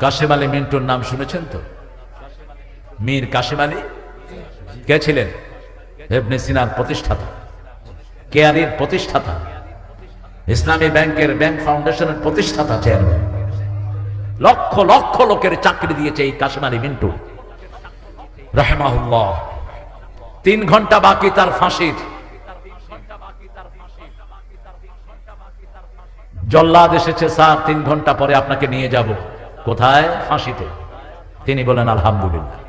কাশেম আলী মিন্টুর নাম শুনেছেন তো? মীর কাশেম আলী? কে ছিলেন? হেবনে সিনার প্রতিষ্ঠাতা। কেয়ারির প্রতিষ্ঠাতা? ইসলামী ব্যাংকের ব্যাংক ফাউন্ডেশনের প্রতিষ্ঠাতা চেয়ারম্যান। লক্ষ লক্ষ লোকের চাকরি দিয়েছে এই কাশেম আলী মিন্টু। রহমাহুল্লাহ। তিন ঘণ্টা বাকি তার ফাঁসির। জল্লাদ এসেছে, স্যার, তিন ঘণ্টা পরে আপনাকে নিয়ে যাব। কোথায়? ফাঁসিতে। তিনি বলেন, আলহামদুলিল্লাহ।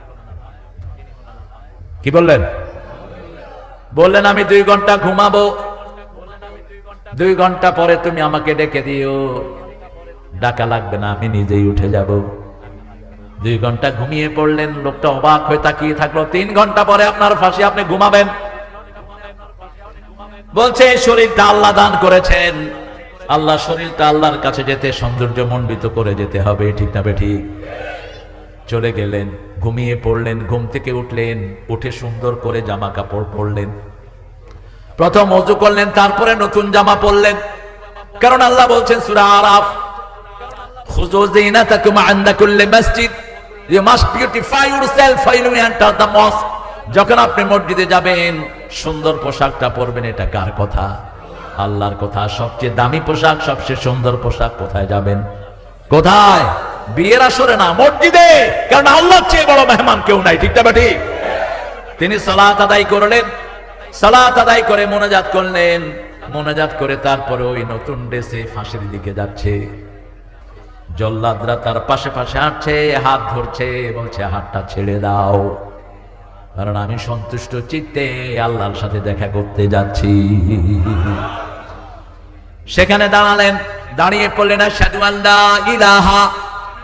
কি বললেন? বললেন, আমি দুই ঘণ্টা ঘুমাবো। দুই ঘণ্টা পরে তুমি আমাকে ডেকে দিও। ডাকা লাগবে না, আমি নিজেই উঠে যাব। দুই ঘণ্টা ঘুমিয়ে পড়লেন, লোকটা অবাক হয়ে তাকিয়ে থাকল। তিন ঘণ্টা পরে আপনার ফাঁসি, আপনি ঘুমাবেন। বলছে শরীরটা আল্লাহ দান করেছেন। আল্লাহ শরীরটা আল্লাহর কাছে যেতে, সৌন্দর্য মণ্ডিত করে যেতে হবে, ঠিক না ঠিক চলে গেলেন, ঘুমিয়ে পড়লেন, ঘুম থেকে উঠলেন, উঠে সুন্দর করে জামা কাপড় পরলেন। প্রথম অজু করলেন, তারপরে নতুন জামা পরলেন। কারণ আল্লাহ বলছেন, সূরা আরাফ মসজিদ মাস্ট যখন আপনি মসজিদে যাবেন, সুন্দর পোশাকটা পরবেন, এটা কার কথা? আল্লাহর কথা, সবচেয়ে দামি পোশাক, সবচেয়ে সুন্দর পোশাক কোথায় যাবেন? কোথায়? বিয়ের আসরে না, মসজিদে! কারণ আল্লাহর চেয়ে বড় মেহমান কেউ নাই, ঠিক না তিনি সালাত আদায় করলেন, সালাত আদায় করে মোনাজাত করলেন, মোনাজাত করে তারপরে ওই নতুন ড্রেসে ফাঁসির দিকে যাচ্ছে। জল্লাদরা তার পাশে পাশে হাঁটছে, হাত ধরছে, বলছে, হাতটা ছেড়ে দাও। কারণ আমি সন্তুষ্ট, চিত্তে আল্লাহর সাথে দেখা করতে যাচ্ছি। সেখানে দাঁড়ালেন, দাঁড়িয়ে পড়লেন, আশহাদু আল্লা ইলাহা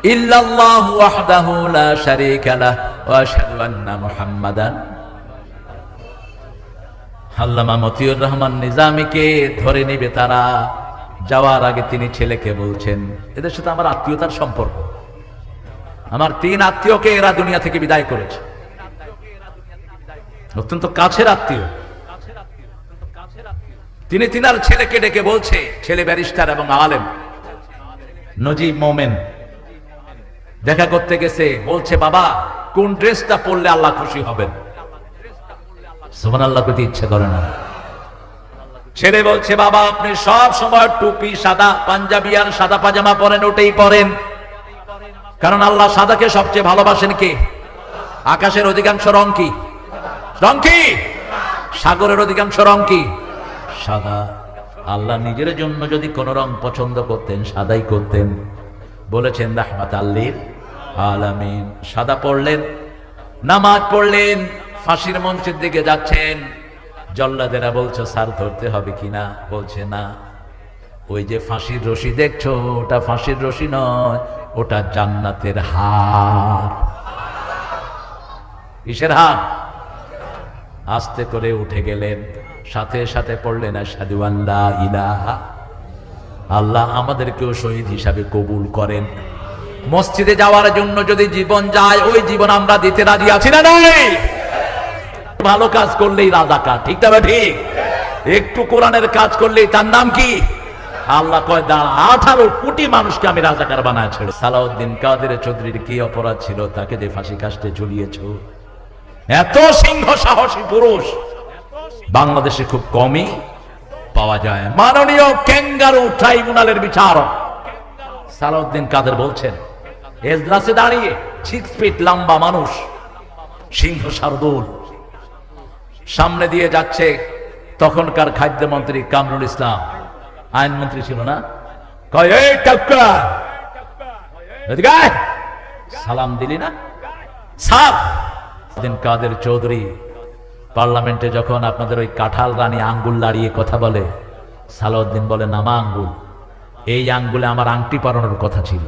ইল্লাল্লাহু ওয়াহদাহু লা শারীকা লাহ ওয়া আশহাদু আন্না আল্লামা মতিউর রহমান নিজামীকে ধরে নিবে তারা। যাওয়ার আগে তিনি ছেলেকে বলছেন, এদের সাথে আমার আত্মীয়তার সম্পর্ক। আমার তিন আত্মীয়কে এরা দুনিয়া থেকে বিদায় করেছে। অত্যন্ত কাছের আত্মীয়। তিনি তিনার ছেলেকে ডেকে বলছে, ছেলে ব্যারিস্টার এবং আলেম। নজিব মোমেন দেখা করতে গেছে, বলছে, বাবা, কোন ড্রেসটা পরলে আল্লাহ খুশি হবেন? সুমান আল্লাহ পেতে ইচ্ছে করে না। ছেলে বলছে, বাবা, আপনি সব সময় টুপি, সাদা পাঞ্জাবি আর সাদা পাজামা পরেন, ওটাই পরেন। কারণ আল্লাহ সাদাকে সবচেয়ে ভালোবাসেন কে? আকাশের অধিকাংশ রং কি? রং কি? সাগরের অধিকাংশ রং কি? সাদা। আল্লাহ নিজের জন্য যদি কোন রং পছন্দ করতেন, সাদাই করতেন। বলেছেন, রাহমাত আল্লির আলামিন। সাদা পড়লেন, নামাজ পড়লেন, ফাঁসির মঞ্চের দিকে যাচ্ছেন। জল্লাদেরা বলছো, স্যার, ধরতে হবে কিনা বলছে, না। ওই যে ফাঁসির রশি দেখছ, ওটা ফাঁসির রশি নয়, ওটা জান্নাতের হার। কিসের হার? আস্তে করে উঠে গেলেন। সাথে সাথে পড়লেন সাধু আল্লাহ ইলাহা। আল্লাহ আমাদেরকেও শহীদ হিসাবে কবুল করেন। মসজিদে যাওয়ার জন্য যদি জীবন যায়, ওই জীবন আমরা দিতে রাজি আছি না ভালো কাজ করলেই রাজাকার ঠিক তবে ঠিক একটু কোরআনের কাজ করলেই তার নাম কি? আল্লাহ কয়, দাঁড়া, আঠারো কোটি মানুষকে আমি রাজাকার বানায় সালাউদ্দিন কাদের চৌধুরীর কি অপরাধ ছিল? তাকে যে ফাঁসি কাস্টে ঝুলিয়েছ। এত সিংহ সাহসী পুরুষ। বাংলাদেশে খুব কমই পাওয়া যায়। মাননীয় ক্যাঙ্গারু ট্রাইব্যুনালের বিচারক সালাউদ্দিন কাদের বলছেন, এজলাসে দাঁড়িয়ে সিক্স ফিট লম্বা মানুষ, সিংহ শারদুল, সামনে দিয়ে যাচ্ছে তখনকার খাদ্যমন্ত্রী কামরুল ইসলাম। আইনমন্ত্রী ছিল না। সালাম দিলি না? দিন কাদের চৌধুরী পার্লামেন্টে যখন আপনাদের ওই কাঁঠাল রানী আঙ্গুল দাঁড়িয়ে কথা বলে, সালাউদ্দিন বলে, নামা আঙ্গুল, এই আঙ্গুলে আমার আংটি পরানোর কথা ছিল।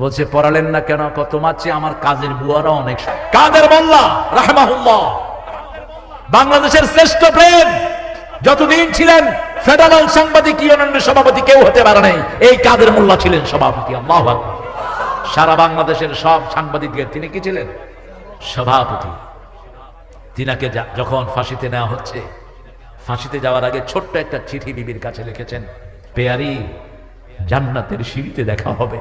বলছে পড়ালেন না কেন? তোমার চেয়ে আমার কাজের বুয়ারা অনেক কাদের মোল্লা? রাহমাহুল্লাহ। বাংলাদেশের শ্রেষ্ঠ প্রেম। যতদিন ছিলেন ফেডারেল সাংবাদিক, ইউনিয়নের সভাপতি, কেউ হতে পারে নাই। এই কাদের মোল্লা ছিলেন সভাপতি? সারা বাংলাদেশের সব সাংবাদিকদের তিনি কি ছিলেন? সভাপতি। তিনাকে যখন ফাঁসিতে নেওয়া হচ্ছে, ফাঁসিতে যাওয়ার আগে ছোট্ট একটা চিঠি বিবির কাছে লিখেছেন, পেয়ারি জান্নাতের সিঁড়িতে দেখা হবে।